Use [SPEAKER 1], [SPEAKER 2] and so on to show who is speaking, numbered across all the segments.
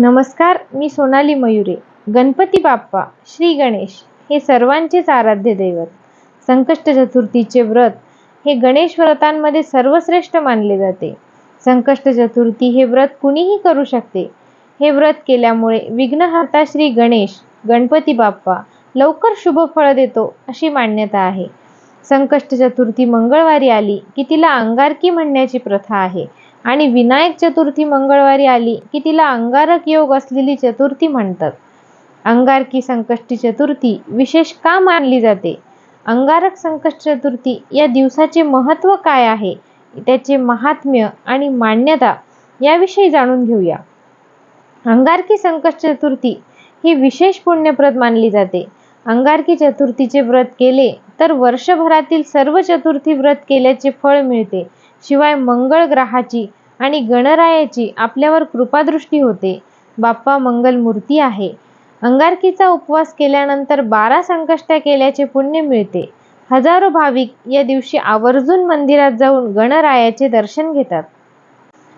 [SPEAKER 1] नमस्कार मी सोनाली मयुरे. गणपती बाप्पा श्री गणेश हे सर्वांचेच आराध्य दैवत. संकष्ट चतुर्थीचे व्रत हे गणेश व्रतांमध्ये सर्वश्रेष्ठ मानले जाते. संकष्ट चतुर्थी हे व्रत कुणीही करू शकते. हे व्रत केल्यामुळे विघ्नहर्ता श्री गणेश गणपती बाप्पा लवकर शुभ फळ देतो अशी मान्यता आहे. संकष्ट चतुर्थी मंगळवारी आली की तिला अंगारकी म्हणण्याची प्रथा आहे. आणि विनायक चतुर्थी मंगळवारी आली की तिला अंगारक योग असलेली चतुर्थी म्हणतात. अंगारकी संकष्टी चतुर्थी विशेष का मानली जाते? अंगारक संकष्ट चतुर्थी या दिवसाचे महत्त्व काय आहे? त्याचे महात्म्य आणि मान्यता याविषयी जाणून घेऊया. अंगारकी संकष्ट चतुर्थी ही विशेष पुण्यप्रत मानली जाते. अंगारकी चतुर्थीचे व्रत केले तर वर्षभरातील सर्व चतुर्थी व्रत केल्याचे फळ मिळते. शिवाय मंगळ ग्रहाची आणि गणरायाची आपल्यावर कृपादृष्टी होते. बाप्पा मंगल मूर्ती आहे. अंगारकीचा उपवास केल्यानंतर बारा संकष्ट्या केल्याचे पुण्य मिळते. हजारो भाविक या दिवशी आवर्जून मंदिरात जाऊन गणरायाचे दर्शन घेतात.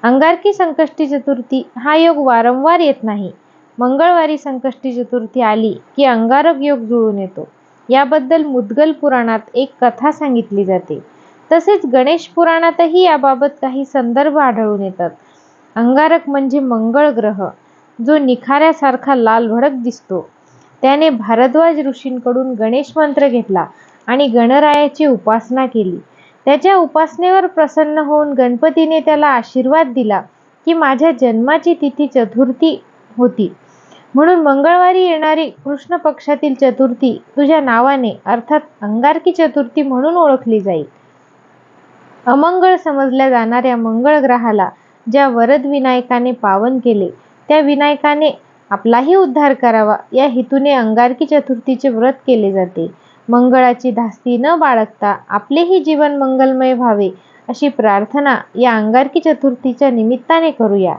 [SPEAKER 1] अंगारकी संकष्टी चतुर्थी हा योग वारंवार येत नाही. मंगळवारी संकष्टी चतुर्थी आली की अंगारक योग जुळून येतो. याबद्दल मुद्गल पुराणात एक कथा सांगितली जाते. तसेच गणेश पुराणातही याबाबत काही संदर्भ आढळून येतात. अंगारक म्हणजे मंगळ ग्रह जो निखाऱ्यासारखा लाल भडक दिसतो. त्याने भारद्वाज ऋषींकडून गणेश मंत्र घेतला आणि गणरायाची उपासना केली. त्याच्या उपासनेवर प्रसन्न होऊन गणपतीने त्याला आशीर्वाद दिला की माझ्या जन्माची तिथी चतुर्थी होती. म्हणून मंगळवारी येणारी कृष्ण पक्षातील चतुर्थी तुझ्या नावाने अर्थात अंगारकी चतुर्थी म्हणून ओळखली जाईल. अमंगळ समजल्या जाणाऱ्या मंगळ ग्रहाला ज्या वरद विनायकाने पावन केले त्या विनायकाने आपलाही उद्धार करावा या हेतूने अंगारकी चतुर्थीचे व्रत केले जाते. मंगळाची धास्ती न बाळगता आपलेही जीवन मंगलमय व्हावे अशी प्रार्थना या अंगारकी चतुर्थीच्या निमित्ताने करूया.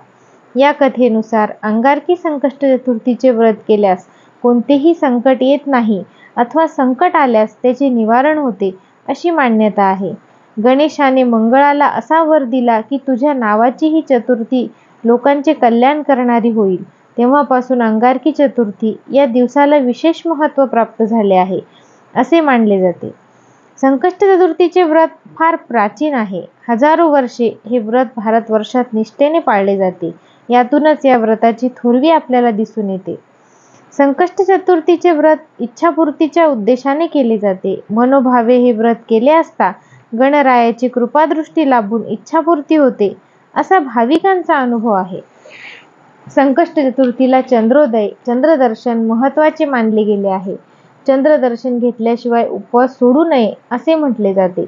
[SPEAKER 1] या कथेनुसार अंगारकी संकष्ट चतुर्थीचे व्रत केल्यास कोणतेही संकट येत नाही अथवा संकट आल्यास त्याचे निवारण होते अशी मान्यता आहे. गणेशाने मंगळाला असा वर दिला की तुझ्या नावाची ही चतुर्थी लोकांचे कल्याण करणारी होईल. तेव्हापासून अंगारकी चतुर्थी या दिवसाला विशेष महत्त्व प्राप्त झाले आहे असे मानले जाते. संकष्ट चतुर्थीचे व्रत फार प्राचीन आहे. हजारो वर्षे हे व्रत भारतवर्षात निष्ठेने पाळले जाते. यातूनच या व्रताची थोरवी आपल्याला दिसून येते. संकष्ट चतुर्थीचे व्रत इच्छापूर्तीच्या उद्देशाने केले जाते. मनोभावे हे व्रत केले असता गणरायाची कृपादृष्टी लाभून इच्छापूर्ती होते असा भाविकांचा अनुभव आहे. संकष्ट चतुर्थीला चंद्रोदय चंद्रदर्शन महत्त्वाचे मानले गेले आहे. चंद्रदर्शन घेतल्याशिवाय उपवास सोडू नये असे म्हटले जाते.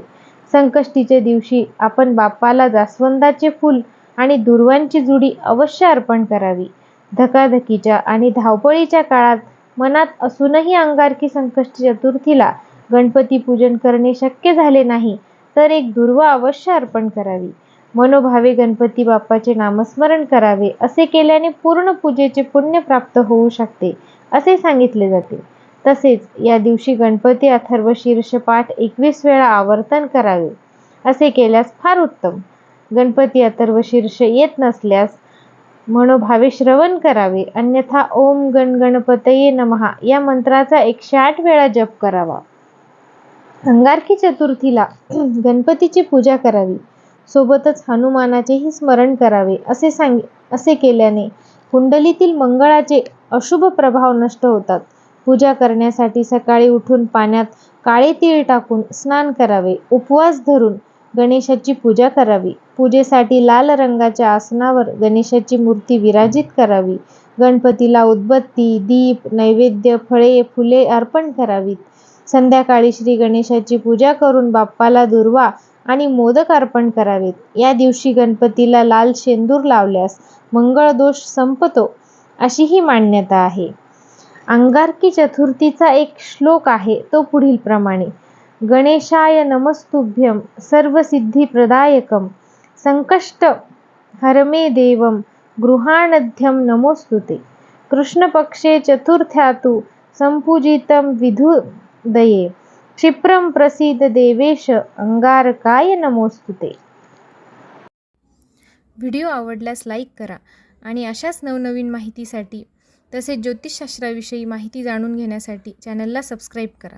[SPEAKER 1] संकष्टीच्या दिवशी आपण बाप्पाला जास्वंदाचे फूल आणि दुर्वांची जुडी अवश्य अर्पण करावी. धकाधकीच्या आणि धावपळीच्या काळात मनात असूनही अंगारकी संकष्ट चतुर्थीला गणपती पूजन करणे शक्य झाले नाही तर एक दुर्वा अवश्य अर्पण करावी. मनोभावे गणपती बाप्पाचे नामस्मरण करावे असे केल्याने पूर्ण पूजेचे पुण्य प्राप्त होऊ शकते असे सांगितले जाते. तसेच या दिवशी गणपती अथर्व शीर्ष पाठ एकवीस वेळा आवर्तन करावे असे केल्यास फार उत्तम. गणपती अथर्व शीर्ष येत नसल्यास मनोभावे श्रवण करावे अन्यथा ओम गण गणपतये नमहा या मंत्राचा एकशे आठ वेळा जप करावा. अंगारकी चतुर्थीला गणपतीची पूजा करावी. सोबतच हनुमानाचेही स्मरण करावे असे सांग असे केल्याने कुंडलीतील मंगळाचे अशुभ प्रभाव नष्ट होतात. पूजा करण्यासाठी सकाळी उठून पाण्यात काळे तीळ टाकून स्नान करावे. उपवास धरून गणेशाची पूजा करावी. पूजेसाठी लाल रंगाच्या आसनावर गणेशाची मूर्ती विराजित करावी. गणपतीला उदबत्ती दीप नैवेद्य फळे फुले अर्पण करावीत. संध्याकाळी श्री गणेशाची पूजा करून बाप्पाला दुर्वा आणि मोदक अर्पण करावेत. या दिवशी गणपतीला लाल शेंदूर लावल्यास मंगळ दोष संपतो अशी ही मान्यता आहे. अंगारकी चतुर्थीचा एक श्लोक आहे तो पुढील प्रमाणे. गणेशाय सिद्धी सर्वसिद्धिप्रदायकं संकष्ट हरमे देवम गृहाणध्यम नमोस्तुते. कृष्णपक्षे चतुर्थ्यातु संपूजितं दये। क्षिप्रं प्रसीद देवेश अंगारकाय नमोस्तुते।
[SPEAKER 2] व्हिडिओ आवडल्यास लाईक करा आणि अशाच नवनवीन माहितीसाठी तसेच ज्योतिषशास्त्राविषयी माहिती जाणून घेण्यासाठी चॅनलला सबस्क्राईब करा.